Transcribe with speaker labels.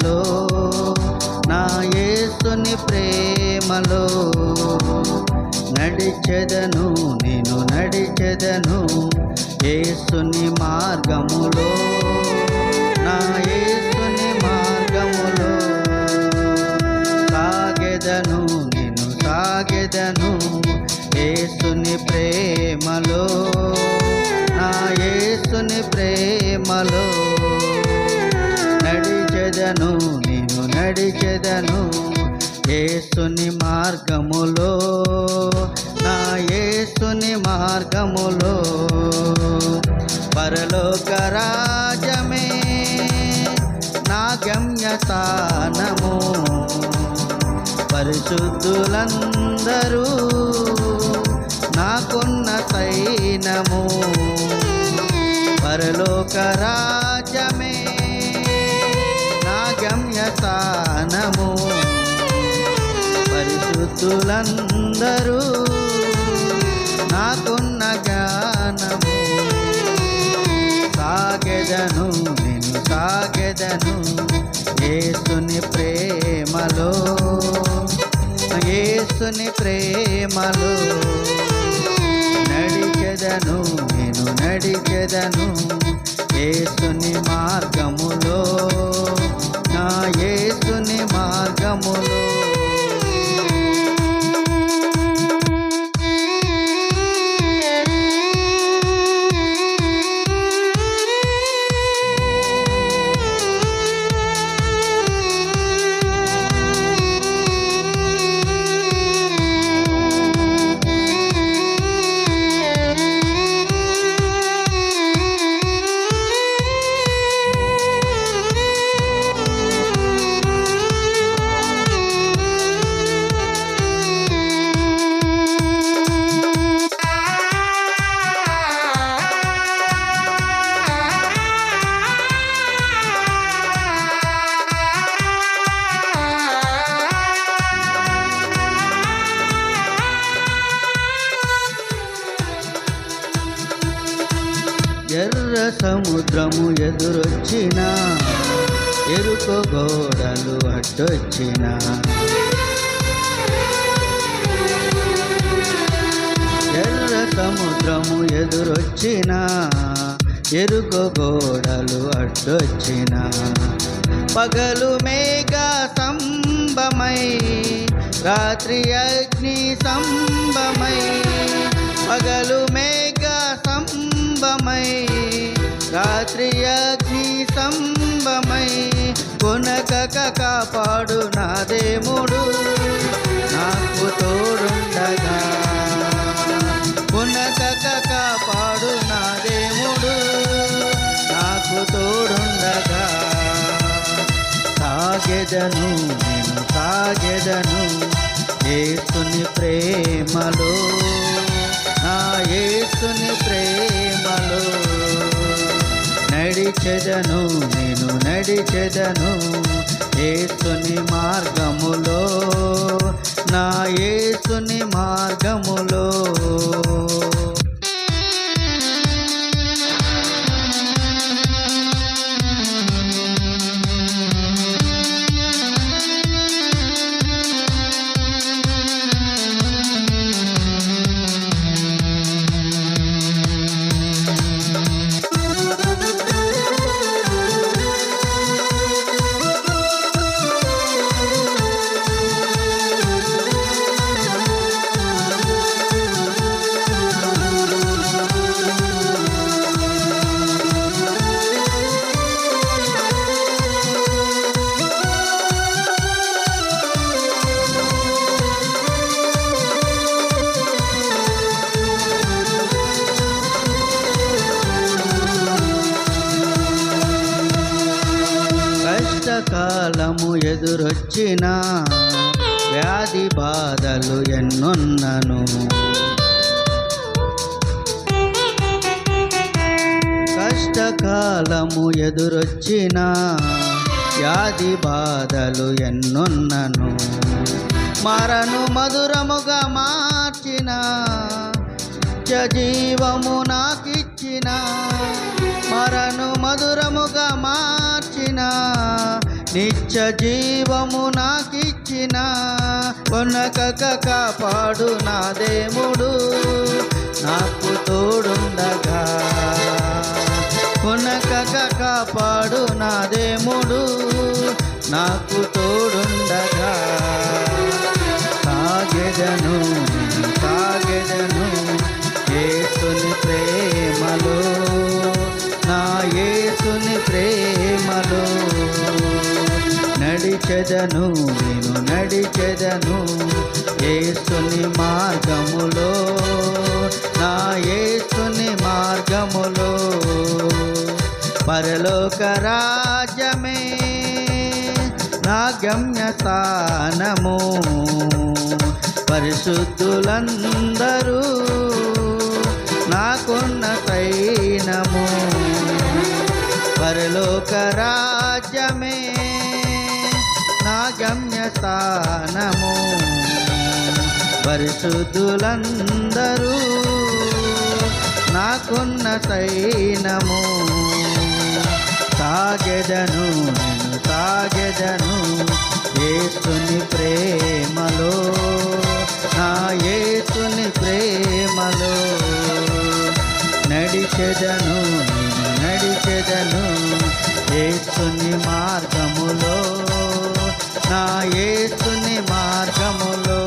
Speaker 1: ప్రేమలో నా యేసుని ప్రేమలో నడిచెదను నేను నడిచెదను యేసుని మార్గములో నా యేసుని మార్గములో సాగెదను నేను సాగెదను యేసుని ప్రేమలో నా యేసుని ప్రేమలో నడిచెదను నేను నడిచెదను ఏసుని మార్గములో. నా ఏసుని మార్గములో. పరలోక రాజమే నా గమ్యస్థానము. పరిశుద్ధులందరూ నాకున్న సైనము పరలోక రాజమే స్థానము పరిశుద్ధులందరూ నాకున్న జ్ఞానము. సాగెదను నేను సాగెదను ఏసుని ప్రేమలో. ఏసుని ప్రేమలో నడిచెదను నేను నడిచెదను ఏసుని మార్గములో. నా యేసుని మార్గములో. సముద్రము ఎదురొచ్చిన ఎరుకు గోడలు అడ్డొచ్చిన ఎర్ర సముద్రము ఎదురొచ్చిన ఎరుకు గోడలు అడ్డొచ్చిన పగలు మేఘ సంబమై రాత్రి అగ్ని సంబమై స్తంభమై కొనక కాపాడు నా దేవుడు. నాకు తోడుండగా కొనక కాపాడు నా దేవుడు. నాకు తోడుండగా సాగెదను నేను సాగెదను ఏసుని ప్రేమలో. నా ఏసుని నడిచెదను నేను నడిచెదను ఏసుని మార్గములో. నా ఏసుని మార్గములో కాలము ఎదురొచ్చిన వ్యాధి బాధలు ఎన్నున్నను. కష్టకాలము ఎదురొచ్చిన వ్యాధి బాధలు ఎన్నున్నను. మరను మధురముగా మార్చిన జీవము నాకిచ్చిన. మరను మధురముగా మార్చిన నిత్య జీవము నాకిచ్చిన కొనకక కాపాడు నా దేవుడు. నాకు తోడుండగా కొనకక కాపాడు నా దేవుడు. నాకు తోడుండగా నడిచెదను నేను నడిచెదను ఏసుని మార్గములో నా ఏసుని మార్గములో. పరలోక రాజ్యమే నా గమ్యస్థానము. పరిశుద్ధులందరూ నాకున్న సైనము పరలోక రాజ్యమే గమ్యస్థానము. పరిశుద్ధులందరూ నాకున్న సైనము సాగెదను నేను సాగెదను ఏసుని ప్రేమలో. నా ఏసుని ప్రేమలో నడిచెదను నేను నడిచెదను ఏసుని మార్గములో. నా ఏసుని మార్గములో.